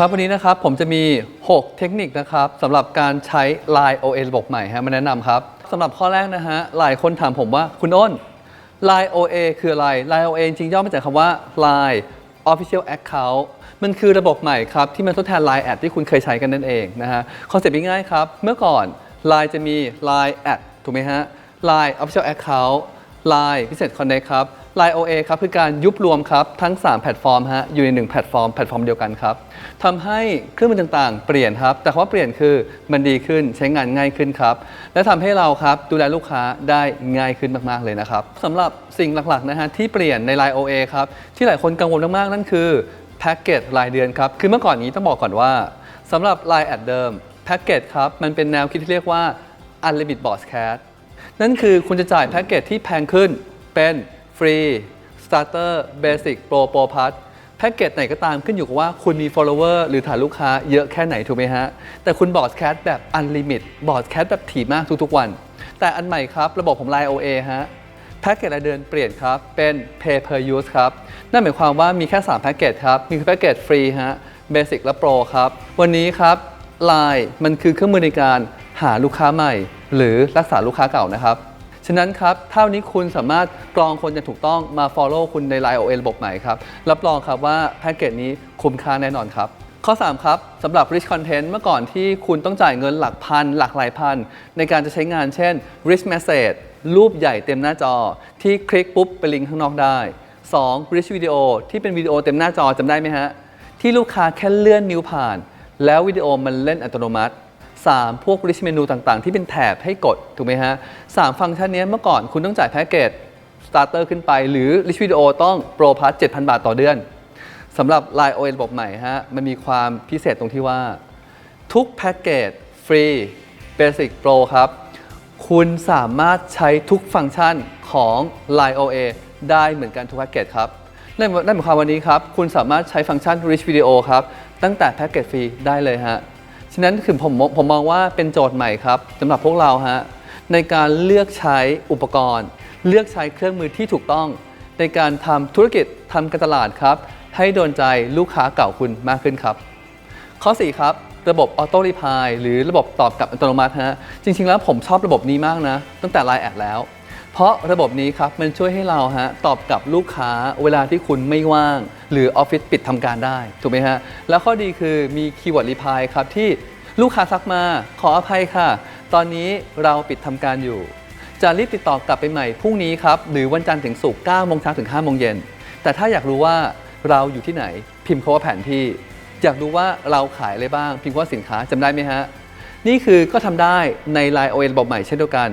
ครับวันนี้นะครับผมจะมี 6 เทคนิคนะครับสำหรับการใช้ Line OA ระบบใหม่ฮะมาแนะนำครับสำหรับข้อแรกนะฮะหลายคนถามผมว่าคุณอ้น Line OA คืออะไร Line OA จริงๆย่อมาจากคำว่า Line Official Account มันคือระบบใหม่ครับ ที่มันทดแทน Line แอดที่คุณเคยใช้กันนั่นเองนะฮะคอนเซ็ปต์ง่ายๆครับ เมื่อก่อน Line จะมี Line แอดถูกไหมฮะ Line Official Account Line Business Connect ครับ Line OA ครับคือการยุบรวมครับทั้ง 3 แพลตฟอร์มฮะอยู่ใน1แพลตฟอร์มแพลตฟอร์มเดียวกันครับทำให้เครื่องมือต่างๆ เปลี่ยนครับ แต่คำว่าเปลี่ยนคือมันดีขึ้นใช้งานง่ายขึ้นครับ และทำให้เราครับดูแลลูกค้าได้ง่ายขึ้นมากๆเลยนะครับสำหรับสิ่งหลักๆนะฮะที่เปลี่ยนใน Line OA ครับที่หลายคนกังวลมากๆนั่นคือแพ็กเกจรายเดือนครับคือเมื่อก่อนนี้ต้องบอกก่อนว่าสำหรับ Line แอดเดิมแพ็กเกจครับมันเป็นแนวคิดที่เรียกว่า Unlimited Broadcast นั่นคือคุณจะจ่ายแพ็กเกจที่แพงขึ้นเป็น ฟรี Starter Basic Pro Pro Plus แพ็กเกจไหนก็ตามขึ้นอยู่กับว่าคุณมี follower หรือฐานลูกค้าเยอะแค่ไหนถูกไหมฮะ แต่คุณบอ d แคสแบบ Unlimit บอ d แคสแบบถี่มากทุกๆวัน แต่อันใหม่ครับ ระบบของ Line OA ฮะแพ็กเกจรายเดือนเปลี่ยนครับ เป็น Pay per use ครับ นั่นหมายความว่ามีแค่ 3 แพ็กเกจครับ มีแพ็กเกจฟรีฮะ Basic และ Pro ครับ วันนี้ครับ Line มันคือเครื่องมือในการหาลูกค้าใหม่ หรือรักษาลูกค้าเก่านะครับ ฉะนั้นครับเท่านี้คุณสามารถกรองคนอย่างถูกต้องมา Follow คุณใน Line OA ระบบใหม่ครับ รับรองครับว่าแพ็กเกจนี้คุ้มค่าแน่นอนครับข้อ 3 ครับสำหรับ Rich Content เมื่อก่อนที่คุณต้องจ่ายเงินหลักพัน หลักหลายพัน ในการจะใช้งานเช่น Rich Message รูปใหญ่เต็มหน้าจอ ที่คลิกปุ๊บไปลิงก์ข้างนอกได้ 2. Rich Video ที่เป็นวิดีโอเต็มหน้าจอจำได้ไหมฮะ ที่ลูกค้าแค่เลื่อนนิ้วผ่าน แล้ววิดีโอมันเล่นอัตโนมัติ 3 พวก rich menu ต่างๆ ที่เป็นแถบให้กด ถูกไหมฮะ3ฟังก์ชันนี้เมื่อก่อนคุณต้องจ่ายแพ็กเกจ starter ขึ้นไป หรือ rich video ต้อง pro plus 7,000 บาทต่อเดือนสำหรับ Line OS ระบบใหม่ฮะมันมีความพิเศษตรงที่ว่า ทุกแพ็กเกจฟรี Basic Pro ครับ คุณสามารถใช้ทุกฟังก์ชันของ Line OA ได้เหมือนกันทุกแพ็กเกจครับนั่นหมายความวันนี้ครับ คุณสามารถใช้ฟังก์ชัน Rich Video ครับ ตั้งแต่แพ็กเกจฟรีได้เลยฮะ ฉะนั้นคือผมผมมองว่าเป็นโจทย์ใหม่ครับสำหรับพวกเราฮะในการเลือกใช้อุปกรณ์ เลือกใช้เครื่องมือที่ถูกต้อง ในการทำธุรกิจทำการตลาดครับ ให้โดนใจลูกค้าเก่าคุณมากขึ้นครับ ข้อ 4 ครับ ระบบออโต้รีพายหรือระบบตอบกลับอัตโนมัติฮะจริง ๆ แล้วผมชอบระบบนี้มากนะ ตั้งแต่ Line แอดแล้ว เพราะระบบนี้ครับมันช่วยให้เราฮะตอบกลับลูกค้าเวลาที่คุณไม่ว่าง หรือออฟฟิศปิดทำการได้ ถูกไหมฮะ แล้วข้อดีคือมีคีย์เวิร์ดรีพายครับ ที่ลูกค้าทักมาขออภัยค่ะ ตอนนี้เราปิดทำการอยู่ จะรีบติดต่อกลับไปใหม่พรุ่งนี้ครับ หรือวันจันทร์ถึงศุกร์9โมงเช้าถึง5โมงเย็นแต่ถ้าอยากรู้ว่าเราอยู่ที่ไหน พิมพ์คำว่าแผนที่ อยากรู้ว่าเราขายอะไรบ้าง พิมพ์ว่าสินค้าจำได้ไหมฮะ นี่คือก็ทำได้ใน Line OA ระบบใหม่เช่นเดียวกัน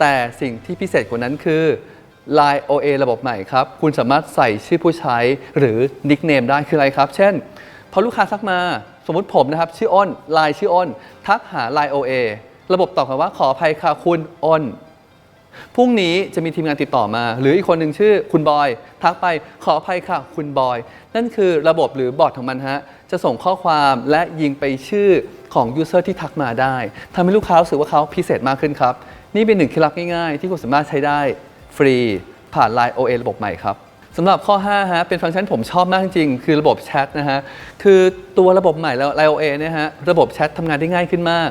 แต่สิ่งที่พิเศษกว่านั้นคือ Line OA ระบบใหม่ครับ คุณสามารถใส่ชื่อผู้ใช้หรือนิกเนมได้คืออะไรครับ เช่น พอลูกค้าทักมาสมมติผมนะครับ ชื่ออ้น Line ชื่ออ้น ทักหา Line OA ระบบตอบกลับว่าขออภัยค่ะคุณอ้นพรุ่งนี้จะมีทีมงานติดต่อมา หรืออีกคนหนึ่งชื่อคุณบอย ทักไปขออภัยค่ะ คุณบอย นั่นคือระบบหรือบอทของมันฮะ จะส่งข้อความและยิงไปชื่อของยูเซอร์ที่ทักมาได้ทำให้ลูกค้ารู้สึกว่าเขาพิเศษมากขึ้นครับ นี่เป็นหนึ่งเคล็ดลับง่ายๆ ที่คุณสามารถใช้ได้ ฟรี ผ่าน Line OA ระบบใหม่ครับสำหรับข้อ5ฮะเป็นฟังก์ชันผมชอบมากจริงๆคือระบบแชทนะฮะ คือตัวระบบใหม่แล้ว Line OA เนี่ยฮะ ระบบแชททำงานได้ง่ายขึ้นมาก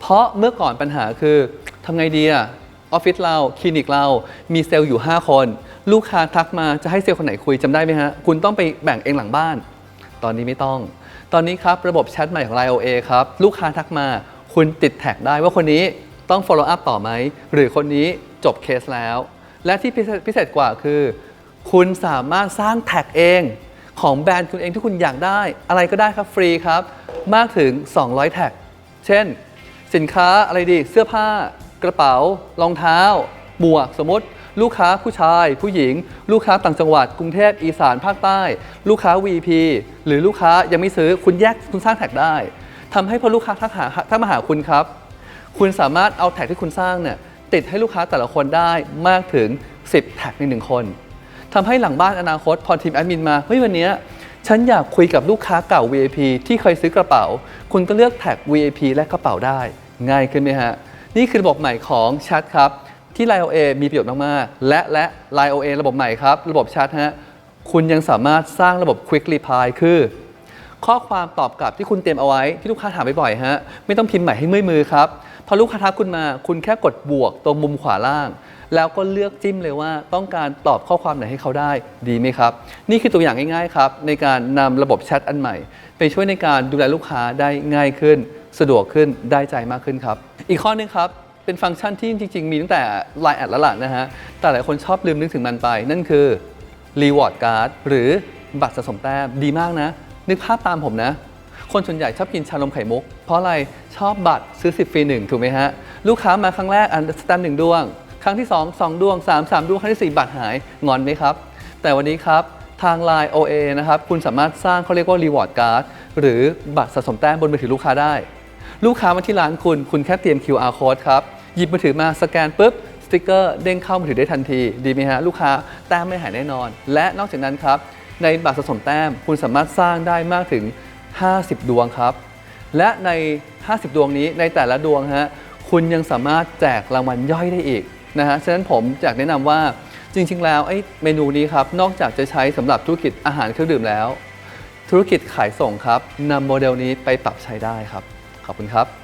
เพราะเมื่อก่อนปัญหาคือทำไงดีอะออฟฟิศเรา คลินิกเรา มีเซลล์อยู่ 5 คน ลูกค้าทักมาจะให้เซลล์คนไหนคุยจำได้ไหมฮะ คุณต้องไปแบ่งเองหลังบ้าน ตอนนี้ไม่ต้อง ตอนนี้ครับระบบแชทใหม่ของ Line OA ครับ ลูกค้าทักมา คุณติดแท็กได้ว่าคนนี้ต้อง follow up ต่อไหม หรือคนนี้จบเคสแล้ว และที่พิเศษเศษกว่าคือ คุณสามารถสร้างแท็กเองของแบรนด์คุณเองที่คุณอยากได้ อะไรก็ได้ครับฟรีครับ มากถึง 200 แท็ก เช่น สินค้าอะไรดี เสื้อผ้ากระเป๋ารองเท้า หมวกสมมติ ลูกค้าผู้ชาย ผู้หญิง ลูกค้าต่างจังหวัด กรุงเทพอีสานภาคใต้ ลูกค้า VP หรือลูกค้ายังไม่ซื้อคุณแยกคุณสร้างแท็กได้ทำให้พอลูกค้าทักหาทักมาหาคุณครับ คุณสามารถเอาแท็กที่คุณสร้างเนี่ย ติดให้ลูกค้าแต่ละคนได้มากถึง 10 แท็กในหนึ่งคนทำให้หลังบ้านอนาคตพอทีมแอดมินมาเฮ้ยวันนี้ฉันอยากคุยกับลูกค้าเก่า VIP ที่เคยซื้อกระเป๋า คุณก็เลือกแท็ก VIP และกระเป๋าได้ ง่ายขึ้นไหมฮะ นี่คือระบบใหม่ของแชทครับ ที่ Line OA มีประโยชน์มาก ๆ และและ Line OA ระบบใหม่ครับ ระบบแชทฮะ คุณยังสามารถสร้างระบบ Quick Reply คือ ข้อความตอบกลับที่คุณเตรียมเอาไว้ที่ลูกค้าถามบ่อยๆฮะไม่ต้องพิมพ์ใหม่ให้เมื่อยมือครับพอลูกค้าทักคุณมา คุณแค่กดบวกตรงมุมขวาล่าง แล้วก็เลือกจิ้มเลยว่าต้องการตอบข้อความไหนให้เขาได้ดีไหมครับ นี่คือตัวอย่างง่ายๆครับ ในการนำระบบแชทอันใหม่ ไปช่วยในการดูแลลูกค้าได้ง่ายขึ้น สะดวกขึ้นได้ใจมากขึ้นครับ อีกข้อหนึงครับเป็นฟังก์ชันที่จริง ๆ มีตั้งแต่ Line แอดแล้วล่ะนะฮะแต่หลายคนชอบลืมนึกถึงมันไป นั่นคือ Reward Card หรือบัตรสะสมแต้มดีมากนะ นึกภาพตามผมนะ คนส่วนใหญ่ชอบกินชานมไข่มุก เพราะอะไรชอบบัตรซื้อ 10ฟรี1ถูกไหมฮะ ลูกค้ามาครั้งแรกอันสแตมหนึ่งดวง ครั้งที่ 2 2 ดวง 3 3 ดวง ครั้งที่ 4 บัตรหายงอนไหมครับ แต่วันนี้ครับทาง Line OA นะครับ คุณสามารถสร้างเขาเรียกว่า Reward Card หรือบัตรสะสมแต้มบนมือถือลูกค้าได้ ลูกค้ามาที่ร้านคุณ คุณแค่เตรียม QR code ครับ หยิบมือถือมาสแกนปุ๊บ สติกเกอร์เด้งเข้ามือถือได้ทันที ดีไหมฮะ ลูกค้าแต้มไม่หายแน่นอน และนอกจากนั้นครับ ในบัตรสะสมแต้ม คุณสามารถสร้างได้มากถึง 50 ดวงครับ และใน 50 ดวงนี้ในแต่ละดวงฮะคุณยังสามารถแจกรางวัลย่อยได้อีกนะฮะฉะนั้นผมอยากแนะนำว่าจริง ๆ แล้วไอ้เมนูนี้ครับนอกจากจะใช้สำหรับธุรกิจอาหารเครื่องดื่มแล้ว ธุรกิจขายส่งครับนำโมเดลนี้ไปปรับใช้ได้ครับ ขอบคุณครับ